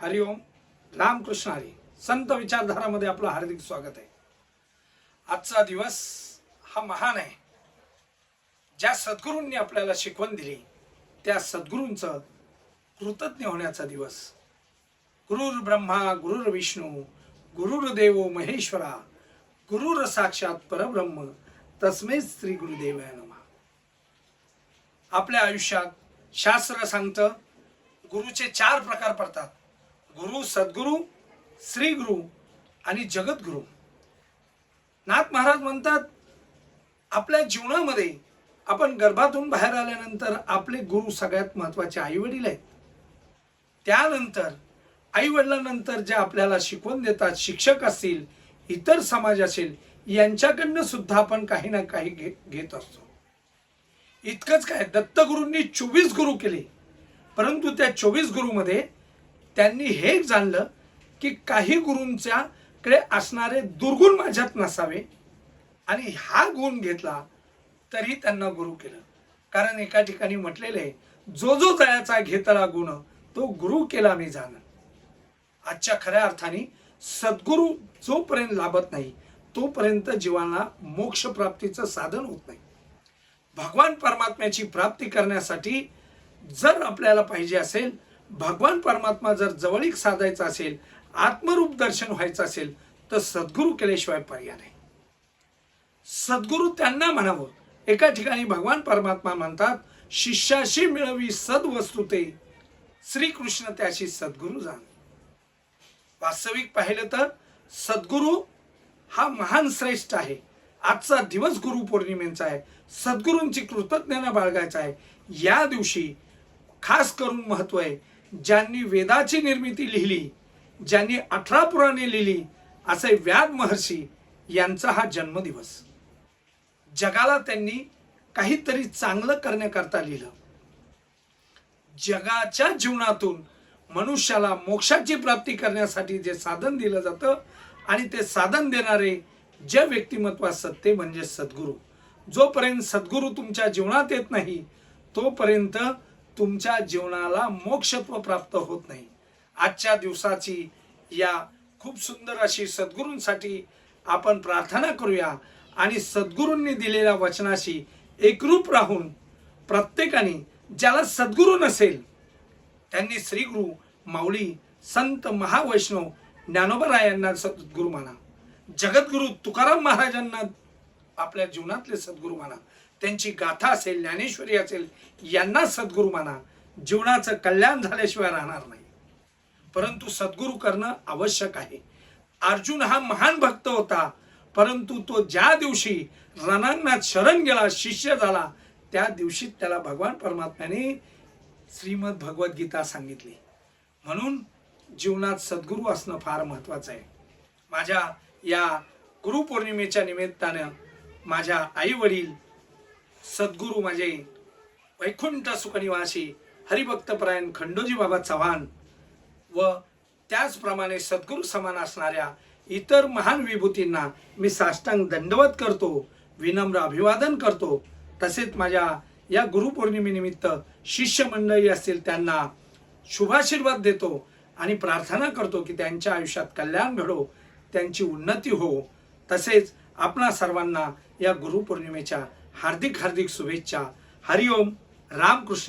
हरिओम रामकृष्ण हरी. संत विचारधारामध्ये आपलं हार्दिक स्वागत आहे. आजचा दिवस हा महान आहे. ज्या सद्गुरूंनी आपल्याला शिकवण दिली त्या सद्गुरूंचं कृतज्ञ होण्याचा दिवस. गुरुर ब्रह्मा गुरुर विष्णू गुरुर देवो महेश्वरा गुरुर साक्षात परब्रह्म तस्मै श्री गुरुदेव नमः. आपल्या आयुष्यात शास्त्र सांगतं गुरुचे चार प्रकार पडतात. गुरु सद्गुरु श्री गुरु आणि जगद्गुरु. नाथ महाराज म्हणतात आपल्या जीवनामध्ये आपण गर्भातून बाहेर आल्यानंतर आपले गुरु सगळ्यात महत्त्वाचे आईवडील आहेत. त्यानंतर आईवडिलांनंतर जे आपल्याला शिकवून देतात शिक्षक असतील इतर समाज असेल यांच्याकडनं सुद्धा आपण काही ना काही घे घेत असतो. इतकंच काय दत्तगुरूंनी चोवीस गुरु केले. परंतु त्या चोवीस गुरुमध्ये त्यांनी हे जाणलं की काही गुरूंच्याकडे असणारे दुर्गुण माझ्यात नसावे. आणि हा गुण घेतला तरी त्यांना गुरु केलं. कारण एका ठिकाणी म्हटलेलं आहे जो जो जयाचा घेतला गुण तो गुरु केला मी जाण. आजच्या खऱ्या अर्थाने सद्गुरु जोपर्यंत लाभत नाही तोपर्यंत जीवाला मोक्ष प्राप्तीचं साधन होत नाही. भगवान परमात्म्याची प्राप्ती करण्यासाठी जर आपल्याला पाहिजे असेल भगवान परमात्मा जर जवळीक साधायचा असेल आत्मरूप दर्शन व्हायचं असेल तर सद्गुरू केल्याशिवाय पर्याय नाही. सद्गुरू त्यांना म्हणावं. एका ठिकाणी भगवान परमात्मा म्हणतात शिष्याशी मिळवी सद्वस्तू ते श्रीकृष्ण त्याशी सद्गुरू जाण. वास्तविक पाहिलं तर सद्गुरू हा महान श्रेष्ठ आहे. आजचा दिवस गुरु पौर्णिमेचा आहे. सद्गुरूंची कृतज्ञता बाळगायचा आहे. या दिवशी खास करून महत्त्व आहे ज्यांनी वेदाची निर्मिती लिहिली ज्यांनी अठरा पुराणे लिहिली असे व्याद महर्षी यांचा हा जन्मदिवस. जगाला त्यांनी काहीतरी चांगलं करण्याकरता लिहिलं. जगाच्या जीवनातून मनुष्याला मोक्षाची प्राप्ती करण्यासाठी जे साधन दिलं जातं आणि ते साधन देणारे जे व्यक्तिमत्व असतात ते म्हणजे सद्गुरू. जोपर्यंत सद्गुरू तुमच्या जीवनात येत नाही तोपर्यंत तुमच्या जीवनाला मोक्षत्व प्राप्त होत नाही. आजच्या दिवसाची या खूप सुंदर अशी सद्गुरूंसाठी आपण प्रार्थना करूया आणि सद्गुरूंनी दिलेल्या वचनाशी एकरूप राहून प्रत्येकाने ज्याला सद्गुरू नसेल त्यांनी श्रीगुरु माऊली संत महावैष्णव ज्ञानोबरायांना सद्गुरू माना. जगद्गुरु तुकाराम महाराजांना आपल्या जीवनातले सद्गुरू माना. त्यांची गाथा असेल ज्ञानेश्वरी असेल यांना सद्गुरू माना जीवनाचं कल्याण झाल्याशिवाय राहणार नाही. परंतु सद्गुरू करणं आवश्यक आहे. अर्जुन हा महान भक्त होता. परंतु तो ज्या दिवशी रणांगणात शरण गेला शिष्य झाला त्या दिवशी त्याला भगवान परमात्म्याने श्रीमद भगवद्गीता सांगितली. म्हणून जीवनात सद्गुरू असणं फार महत्वाचं आहे. माझ्या या गुरुपौर्णिमेच्या निमित्तानं माझ्या आई वडील सद्गुरू माझे वैकुंठ सुखनिवासी हरिभक्तपरायण खंडोजी बाबा चव्हाण व त्याचप्रमाणे सद्गुरू समान असणाऱ्या इतर महान विभूतींना मी साष्टांग दंडवत करतो विनम्र अभिवादन करतो. तसेच माझ्या या गुरुपौर्णिमेनिमित्त शिष्यमंडळी असतील त्यांना शुभाशीर्वाद देतो आणि प्रार्थना करतो की त्यांच्या आयुष्यात कल्याण घडो त्यांची उन्नती हो. तसेच आपणा सर्वांना या गुरुपौर्णिमेच्या हार्दिक हार्दिक शुभेच्छा. हरिओम. रामकृष्ण